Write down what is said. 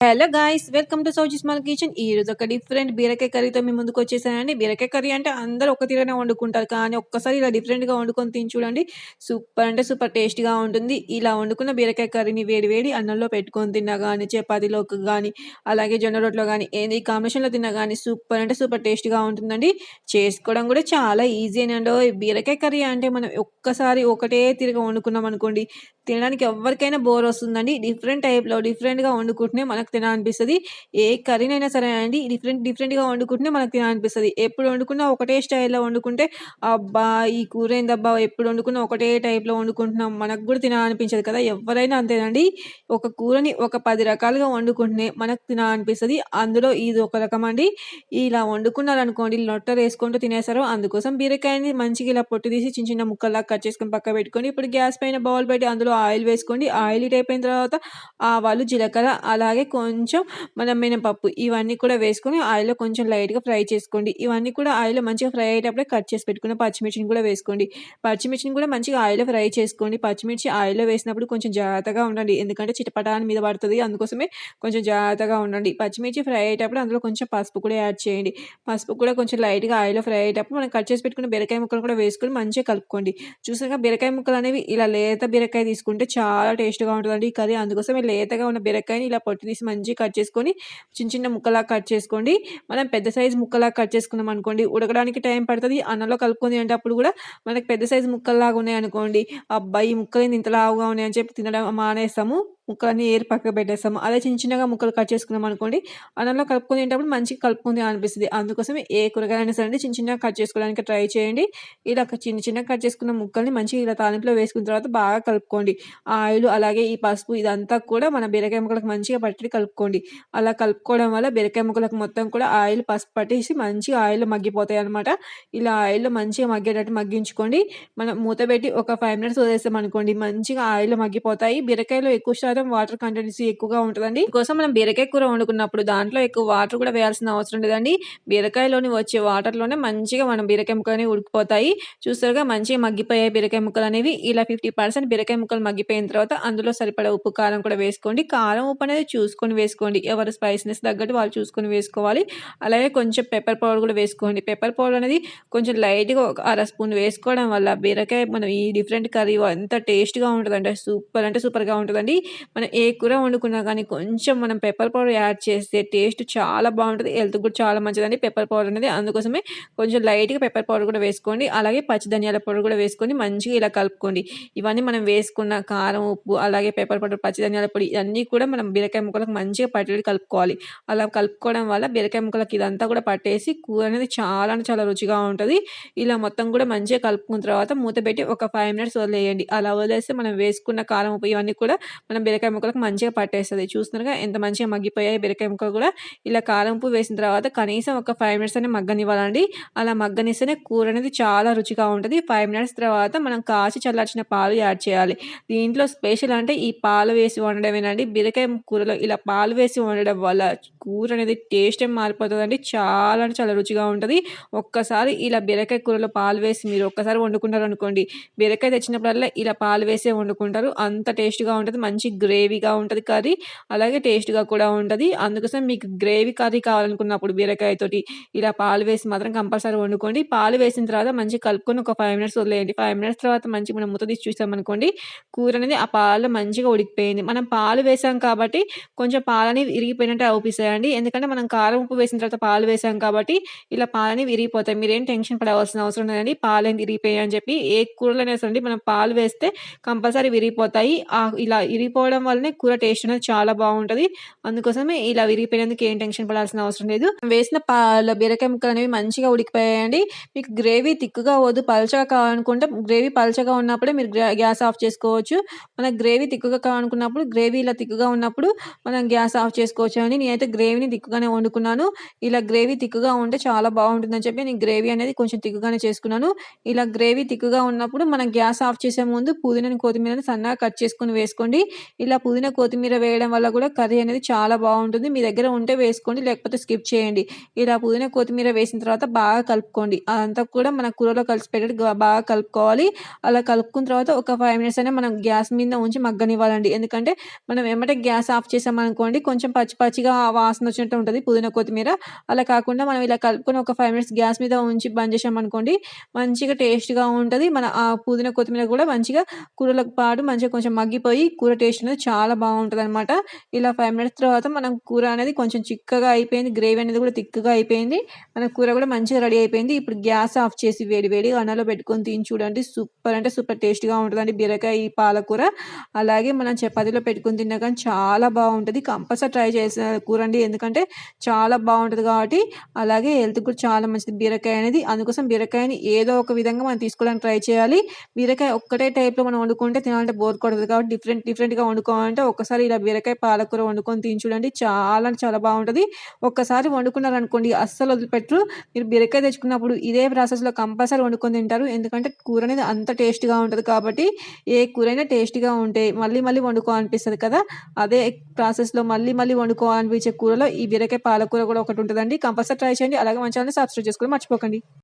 Hello guys welcome to Sowji small kitchen ఈ రోజు ఒక డిఫరెంట్ బీరకాయ కర్రీతో మీ ముందుకు వచ్చేసానండి. బీరకాయ కర్రీ అంటే అందరూ ఒక తీరనే వండుకుంటారు కానీ ఒక్కసారి ఇలా డిఫరెంట్గా వండుకొని తిని చూడండి. సూపర్ అంటే సూపర్ టేస్ట్గా ఉంటుంది. ఇలా వండుకున్న బీరకాయ కర్రీని వేడి వేడి అన్నంలో పెట్టుకొని తిన్నా కానీ చపాతీలోకి కానీ అలాగే జొన్న రొట్టెలో కానీ ఏది కాంబినేషన్లో తిన్నా కానీ సూపర్ అంటే సూపర్ టేస్ట్గా ఉంటుందండి. చేసుకోవడం కూడా చాలా ఈజీ అండి బీరకాయ కర్రీ అంటే మనం ఒక్కసారి ఒకటే తిరిగి వండుకున్నాం అనుకోండి తినడానికి ఎవరికైనా బోర్ వస్తుందండి. డిఫరెంట్ టైప్లో డిఫరెంట్గా వండుకుంటేనే మనకు తినాలనిపిస్తుంది. ఏ కర్రీనైనా సరే అండి డిఫరెంట్ డిఫరెంట్గా వండుకుంటేనే మనకు తినాలనిపిస్తుంది. ఎప్పుడు వండుకున్నా ఒకటే స్టైల్లో వండుకుంటే అబ్బా ఈ కూర ఏందబ్బా ఎప్పుడు వండుకున్నా ఒకటే టైప్లో వండుకుంటున్నాం. మనకు కూడా తినాలనిపించదు కదా ఎవరైనా అంతేనండి. ఒక కూరని ఒక పది రకాలుగా వండుకుంటేనే మనకు తినాలనిపిస్తుంది. అందులో ఇది ఒక రకం అండి. ఇలా వండుకున్నారనుకోండి లొట్టలు వేసుకుంటూ తినేసారు అందుకోసం బీరకాయని మంచిగా ఇలా పొట్టు తీసి చిన్న చిన్న ముక్కల్లా కట్ చేసుకొని పక్క పెట్టుకొని ఇప్పుడు గ్యాస్ పైన బౌల్ పెట్టి అందులో ఆయిల్ వేసుకోండి. ఆయిల్ హీట్ అయిపోయిన తర్వాత ఆవాలు జీలకర్ర అలాగే కొంచెం మన మినపప్పు ఇవన్నీ కూడా వేసుకొని ఆయిల్లో కొంచెం లైట్గా ఫ్రై చేసుకోండి. ఇవన్నీ కూడా ఆయిల్లో మంచిగా ఫ్రై అయ్యేటప్పుడే కట్ చేసి పెట్టుకున్న పచ్చిమిర్చిని కూడా వేసుకోండి. పచ్చిమిర్చిని కూడా మంచిగా ఆయిల్లో ఫ్రై చేసుకోండి. పచ్చిమిర్చి ఆయిల్లో వేసినప్పుడు కొంచెం జాగ్రత్తగా ఉండండి. ఎందుకంటే చిటపటాన్ని మీద పడుతుంది. అందుకోసమే కొంచెం జాగ్రత్తగా ఉండండి. పచ్చిమిర్చి ఫ్రై అయ్యేటప్పుడు అందులో కొంచెం పసుపు కూడా యాడ్ చేయండి. పసుపు కూడా కొంచెం లైట్గా ఆయిల్లో ఫ్రై అయ్యేటప్పుడు మనం కట్ చేసి పెట్టుకున్న బీరకాయ ముక్కలు కూడా వేసుకొని మంచిగా కలుపుకోండి. చూసాక బీరకాయ ముక్కలు అనేవి ఇలా లేత బీరకాయ తీసుకుంటే చాలా టేస్ట్గా ఉంటుందండి. ఈ కర్రీ అందుకోసమే లేతగా ఉన్న బీరకాయని ఇలా పొట్టు తీసి మంచిగా కట్ చేసుకొని చిన్న చిన్న ముక్కలా కట్ చేసుకోండి. మనం పెద్ద సైజు ముక్కలా కట్ చేసుకున్నాం అనుకోండి ఉడకడానికి టైం పడుతుంది. అన్నంలో కలుపుకొని అంటే అప్పుడు కూడా మనకి పెద్ద సైజు ముక్కల్లాగా ఉన్నాయి అనుకోండి అబ్బాయి ముక్కలు ఇంత లావుగా ఉన్నాయని చెప్పి తినడం మానేస్తాము. ముక్కలన్నీ ఏరి పక్కకు పెట్టేస్తాము. అదే చిన్న చిన్నగా ముక్కలు కట్ చేసుకున్నాం అనుకోండి అన్నంలో కలుపుకుని తినేటప్పుడు మంచిగా కలుపుకుంది అనిపిస్తుంది. అందుకోసమే ఏ కూరగాయలైనా సరే చిన్న చిన్నగా కట్ చేసుకోవడానికి ట్రై చేయండి. ఇలా చిన్న చిన్నగా కట్ చేసుకున్న ముక్కల్ని మంచిగా ఇలా తాలింపులో వేసుకున్న తర్వాత బాగా కలుపుకోండి. ఆయిల్ అలాగే ఈ పసుపు ఇదంతా కూడా మన బీరకాయ ముక్కలకు మంచిగా పట్టి కలుపుకోండి. అలా కలుపుకోవడం వల్ల బీరకాయ ముక్కలకు మొత్తం కూడా ఆయిల్ పసుపు పట్టేసి మంచిగా ఆయిల్ మగ్గిపోతాయి అనమాట ఇలా ఆయిల్లో మంచిగా మగ్గేటట్టు మగ్గించుకోండి. మనం మూత పెట్టి ఒక ఫైవ్ మినిట్స్ వదిలేస్తాం అనుకోండి మంచిగా ఆయిల్ మగ్గిపోతాయి. బీరకాయలో ఎక్కువ శాతం వాటర్ కంటెన్సీ ఎక్కువగా ఉంటుందండి. కోసం మనం బీరకాయ కూర వండుకున్నప్పుడు దాంట్లో ఎక్కువ వాటర్ కూడా వేయాల్సిన అవసరం లేదండి. బీరకాయలోని వచ్చే వాటర్లోనే మంచిగా మనం బీరకాయ ముక్కలు ఉడికిపోతాయి. చూస్తారుగా మంచిగా మగ్గిపోయాయి బీరకాయ ముక్కలు అనేవి. ఇలా ఫిఫ్టీ పర్సెంట్ బీరకాయ ముక్కలు మగ్గిపోయిన తర్వాత అందులో సరిపడా ఉప్పు కారం కూడా వేసుకోండి. కారం ఉప్పు అనేది చూసుకొని వేసుకోండి. ఎవరు స్పైసీనెస్ తగ్గట్టు వాళ్ళు చూసుకొని వేసుకోవాలి. అలాగే కొంచెం పెప్పర్ పౌడర్ కూడా వేసుకోండి. పెప్పర్ పౌడర్ అనేది కొంచెం లైట్గా ఒక అర స్పూన్ వేసుకోవడం వల్ల బీరకాయ మనం ఈ డిఫరెంట్ కర్రీ ఎంత టేస్ట్గా ఉంటుందంటే సూపర్ అంటే సూపర్గా ఉంటుందండి. మనం ఏ కూర వండుకున్నా కానీ కొంచెం మనం పెప్పర్ పౌడర్ యాడ్ చేస్తే టేస్ట్ చాలా బాగుంటుంది హెల్త్ కూడా చాలా మంచిదండి. పెప్పర్ పౌడర్ అనేది అందుకోసమే కొంచెం లైట్గా పెప్పర్ పౌడర్ కూడా వేసుకోండి. అలాగే పచ్చి ధనియాల పౌడర్ కూడా వేసుకొని మంచిగా ఇలా కలుపుకోండి. ఇవన్నీ మనం వేసుకున్న కారం ఉప్పు అలాగే పెప్పర్ పౌడర్ పచ్చి ధనియాల పొడి ఇవన్నీ కూడా మనం బీరకాయ ముక్కలకు మంచిగా పట్టేది కలుపుకోవాలి. అలా కలుపుకోవడం వల్ల బీరకాయ ముక్కలకి ఇదంతా కూడా పట్టేసి కూర అనేది చాలా చాలా రుచిగా ఉంటుంది. ఇలా మొత్తం కూడా మంచిగా కలుపుకున్న తర్వాత మూత పెట్టి ఒక ఫైవ్ మినిట్స్ వదిలేయండి. అలా వదిలేస్తే మనం వేసుకున్న కారం ఉప్పు ఇవన్నీ కూడా మనం బీరకాయ ముక్కలకు మంచిగా పట్టేస్తుంది. చూస్తున్నారుగా ఎంత మంచిగా మగ్గిపోయాయి బీరకాయ ముక్కలు కూడా. ఇలా కారం వేసిన తర్వాత కనీసం ఒక ఫైవ్ మినిట్స్ అనేది మగ్గనివ్వాలండి. అలా మగ్గనిస్తేనే కూర అనేది చాలా రుచిగా ఉంటుంది. ఫైవ్ మినిట్స్ తర్వాత మనం కాచి చల్లార్చిన పాలు యాడ్ చేయాలి. దీంట్లో స్పెషల్ అంటే ఈ పాలు వేసి వండడమేనండి. బీరకాయ కూరలో ఇలా పాలు వేసి వండడం వల్ల కూర అనేది టేస్ట్ ఏం మారిపోతుందండి. చాలా అంటే చాలా రుచిగా ఉంటుంది. ఒక్కసారి ఇలా బీరకాయ కూరలో పాలు వేసి మీరు ఒక్కసారి వండుకుంటారు అనుకోండి బీరకాయ తెచ్చినప్పుడల్లా ఇలా పాలు వేసే వండుకుంటారు. అంత టేస్ట్గా ఉంటుంది. మంచి గ్రేవీగా ఉంటుంది కర్రీ అలాగే టేస్ట్గా కూడా ఉంటుంది. అందుకోసం మీకు గ్రేవీ కర్రీ కావాలనుకున్నప్పుడు బీరకాయతోటి ఇలా పాలు వేసి మాత్రం కంపల్సరీ వండుకోండి. పాలు వేసిన తర్వాత మంచిగా కలుపుకొని ఒక ఫైవ్ మినిట్స్ వదిలేయండి. ఫైవ్ మినిట్స్ తర్వాత మంచి మనం మూత తీసి చూసామనుకోండి కూర అనేది ఆ పాలు మంచిగా ఉడికిపోయింది. మనం పాలు వేసాం కాబట్టి కొంచెం పాలని విరిగిపోయినట్టు అవుపిస్తాయండి ఎందుకంటే మనం కారం ఉప్పు వేసిన తర్వాత పాలు వేసాం కాబట్టి ఇలా పాలని విరిగిపోతాయి. మీరేం టెన్షన్ పడవలసిన అవసరం లేదండి. పాలు విరిగిపోయాయి అని చెప్పి ఏ కూరలోనే సరే మనం పాలు వేస్తే కంపల్సరీ విరిగిపోతాయి. ఇలా విరిగిపోవడం వల్లనే కూర టేస్ట్ అనేది చాలా బాగుంటుంది. అందుకోసమే ఇలా విరిగిపోయినందుకు ఏం టెన్షన్ పడాల్సిన అవసరం లేదు. వేసిన పాల బీరకాయ ముక్కలు అనేవి మంచిగా ఉడికిపోయాయండి. మీకు గ్రేవీ తిక్కుగా వద్దు పలచగా కావాలనుకుంటే గ్రేవీ పలచగా ఉన్నప్పుడే మీరు గ్యాస్ ఆఫ్ చేసుకోవచ్చు. మనకు గ్రేవీ తిక్కుగా కావాలనుకున్నప్పుడు గ్రేవీ ఇలా తిక్కుగా ఉన్నప్పుడు మనం గ్యాస్ ఆఫ్ చేసుకోవచ్చు అని నేనైతే గ్రేవీని తిక్కుగానే వండుకున్నాను. ఇలా గ్రేవీ తిక్కుగా ఉంటే చాలా బాగుంటుందని చెప్పి నేను గ్రేవీ అనేది కొంచెం తిక్కుగానే చేసుకున్నాను. ఇలా గ్రేవీ తిక్కుగా ఉన్నప్పుడు మనం గ్యాస్ ఆఫ్ చేసే ముందు పుదీనాని కొత్తిమీరని సన్నగా కట్ చేసుకొని వేసుకోండి. ఇలా పుదీనా, కొత్తిమీర వేయడం వల్ల కూడా కర్రీ అనేది చాలా బాగుంటుంది మీ దగ్గర ఉంటే వేసుకోండి. లేకపోతే స్కిప్ చేయండి. ఇలా పుదీనా, కొత్తిమీర వేసిన తర్వాత బాగా కలుపుకోండి. అదంతా కూడా మన కూరలో కలిసి గా బాగా కలుపుకోవాలి. అలా కలుపుకున్న తర్వాత ఒక ఫైవ్ మినిట్స్ అయినా మనం గ్యాస్ మీద ఉంచి మగ్గనివ్వాలండి. ఎందుకంటే మనం ఎమ్మటే గ్యాస్ ఆఫ్ చేసామనుకోండి కొంచెం పచ్చి పచ్చిగా వాసన వచ్చినట్టు ఉంటుంది పుదీనా, కొత్తిమీర. అలా కాకుండా మనం ఇలా కలుపుకొని ఒక ఫైవ్ మినిట్స్ గ్యాస్ మీద ఉంచి బంద్ చేసామనుకోండి మంచిగా టేస్ట్‌గా ఉంటుంది మన ఆ పుదీనా, కొత్తిమీర కూడా మంచిగా కూరలకు పాటు మంచిగా కొంచెం మగ్గిపోయి కూర టేస్ట్ ఉంటుంది చాలా అనమాట ఇలా ఫైవ్ మినిట్స్ తర్వాత మనం కూర అనేది కొంచెం చిక్కగా అయిపోయింది. గ్రేవీ అనేది కూడా తిక్కగా అయిపోయింది. మన కూర కూడా మంచిగా రెడీ అయిపోయింది. ఇప్పుడు గ్యాస్ ఆఫ్ చేసి వేడి వేడిగా పెట్టుకొని తిని చూడండి. సూపర్ అంటే సూపర్ టేస్ట్‌గా ఉంటుందండి బీరకాయ పాలకూర. అలాగే మనం చపాతీలో పెట్టుకుని తిన్నా కానీ చాలా బాగుంటుంది కంపల్సరీ ట్రై చేసే కూరండి. ఎందుకంటే చాలా బాగుంటుంది కాబట్టి అలాగే హెల్త్ కూడా చాలా మంచిది బీరకాయ అనేది. అందుకోసం బీరకాయని ఏదో ఒక విధంగా మనం తీసుకోవడానికి ట్రై చేయాలి. బీరకాయ ఒక్కటే టైప్‌లో మనం వండుకుంటే తినాలంటే బోర్ కొడుతుంది కాబట్టి డిఫరెంట్ డిఫరెంట్‌గా వండుకోవాలంటే ఒక్కసారి ఇలా బీరకాయ పాలకూర వండుకొని తిని చూడండి. చాలా చాలా బాగుంటుంది ఒక్కసారి వండుకున్నారనుకోండి అస్సలు వదిలిపెట్టరు. మీరు బీరకాయ తెచ్చుకున్నప్పుడు ఇదే ప్రాసెస్‌లో కంపల్సరీ వండుకొని తింటారు. ఎందుకంటే కూర అనేది అంత టేస్ట్‌గా ఉంటుంది కాబట్టి ఏ కూరైనా టేస్ట్‌గా ఉంటే మళ్ళీ మళ్ళీ వండుకోవాలనిపిస్తుంది కదా! అదే ప్రాసెస్‌లో మళ్ళీ మళ్ళీ వండుకోవాలనిపించే కూరలో ఈ బీరకాయ పాలకూర కూడా ఒకటి ఉంటదండి. కంపల్సరీ ట్రై చేయండి. అలాగే మంచి ఛానెల్‌ని సబ్స్క్రైబ్ చేసుకోవడం మర్చిపోకండి.